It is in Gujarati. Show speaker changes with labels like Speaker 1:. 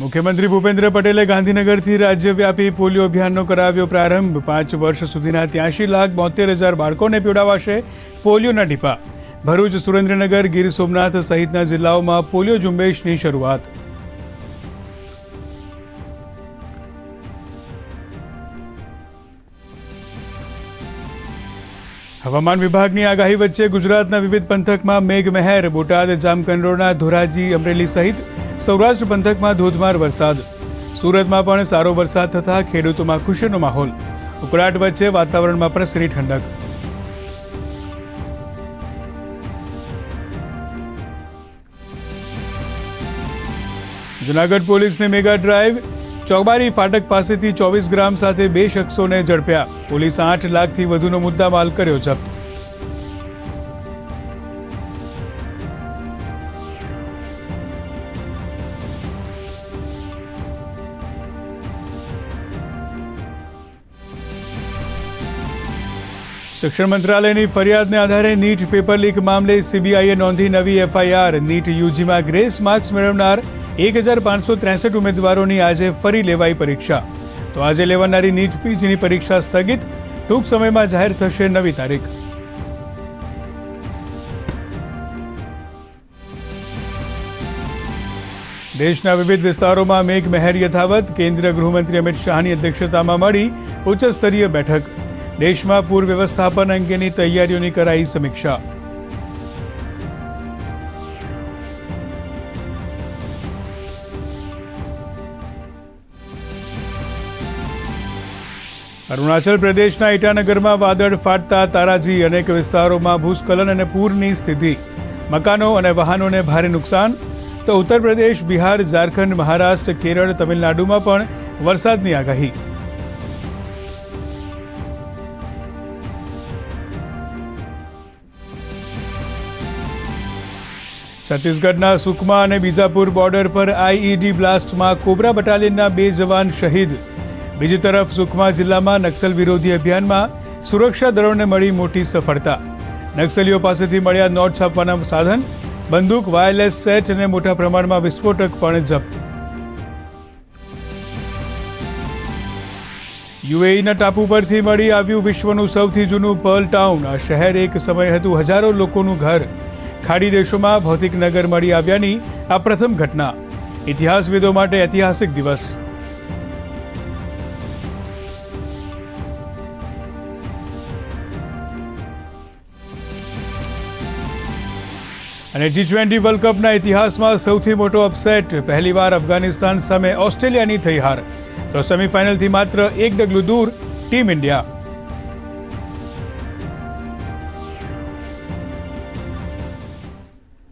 Speaker 1: મુખ્યમંત્રી ભૂપેન્દ્ર પટેલે ગાંધીનગરથી રાજ્યવ્યાપી પોલિયો અભિયાનનો કરાવ્યો પ્રારંભ. પાંચ વર્ષ સુધીના ત્યાંશી લાખ બોતેર હજાર બાળકોને પીવડાવાશે પોલિયોના ટીપા. ભરૂચ, સુરેન્દ્રનગર, ગીર સોમનાથ સહિતના જિલ્લાઓમાં પોલિયો ઝુંબેશની શરૂઆત. હવામાન વિભાગની આગાહી વચ્ચે ગુજરાતના વિવિધ પંથકમાં મેઘમહેર, બોટાદ જામકંડોરના ધોરાજી, અમરેલી સહિત સૌરાષ્ટ્ર પંથકમાં ધોધમાર વરસાદ. સુરતમાં પણ સારો વરસાદ થતાં ખેડૂતોમાં ખુશીનો માહોલ. ઉકળાટ વચ્ચે વાતાવરણમાં પ્રસરી ઠંડક. જુનાગઢ પોલીસને મેગા ડ્રાઈવ. ચોબારી ફાટક પાસેથી ચોવીસ ગ્રામ સાથે બે શખ્સોને ઝડપ્યા. પોલીસ આઠ લાખથી વધુનો મુદ્દામાલ કર્યો જપ્ત. શિક્ષણ મંત્રાલયની ફરિયાદને આધારે નીટ પેપર લીક મામલે સીબીઆઈએ નોંધી નવી એફઆઈઆર. નીટ યુજીમાં ગ્રેસ માર્ક્સ મેળવનાર એક હજાર પાંચસો ત્રેસઠ ઉમેદવારોની આજે ફરી લેવાઈ પરીક્ષા. તો આજે લેવાનારી નીટ પીજીની પરીક્ષા સ્થગિત. ટૂંક સમયમાં જાહેર થશે નવી તારીખ. દેશના વિવિધ વિસ્તારોમાં મેઘ મહેર યથાવત. કેન્દ્રીય ગૃહમંત્રી અમિત શાહની અધ્યક્ષતામાં મળી ઉચ્ચસ્તરીય બેઠક. દેશમાં પૂર વ્યવસ્થાપન અંગેની તૈયારીઓની કરાઈ સમીક્ષા. અરુણાચલ પ્રદેશના ઇટાનગરમાં વાદળ ફાટતા તારાજી અનેક વિસ્તારોમાં ભૂસ્ખલન અને પૂરની સ્થિતિ. મકાનો અને વાહનોને ભારે નુકસાન. તો ઉત્તર પ્રદેશ, બિહાર, ઝારખંડ, મહારાષ્ટ્ર, કેરળ, તમિલનાડુમાં પણ વરસાદની આગાહી. છત્તીસગઢના સુકમા અને બીજાપુર બોર્ડર પર આઈઈડી બ્લાસ્ટમાં કોબરા બટાલિયનના બે જવાન શહીદ. બીજી તરફ સુકમા જિલ્લામાં નક્સલ વિરોધી અભિયાનમાં સુરક્ષા દળોને મળી મોટી સફળતા. નક્સલીઓ પાસેથી મળ્યા નોટ છાપવાના સાધન, બંદૂક, વાયરલેસ સેટ અને મોટા પ્રમાણમાં વિસ્ફોટક પણ જપ્ત. યુએઈના ટાપુ પરથી મળી આવ્યું વિશ્વનું સૌથી જૂનું પર્લ ટાઉન. આ શહેર એક સમય હતું હજારો લોકોનું ઘર. ખાડી દેશોમાં ભૌતિક નગર મળી આવ્યાની આ પ્રથમ ઘટના. ઇતિહાસવિદો માટે ઐતિહાસિક દિવસ. અને ટી ટ્વેન્ટી વર્લ્ડ કપના ઇતિહાસમાં સૌથી મોટો અપસેટ પહેલીવાર અફઘાનિસ્તાન સામે ઓસ્ટ્રેલિયાની થઈ હાર. તો સેમીફાઇનલથી માત્ર એક ડગલું દૂર ટીમ ઇન્ડિયા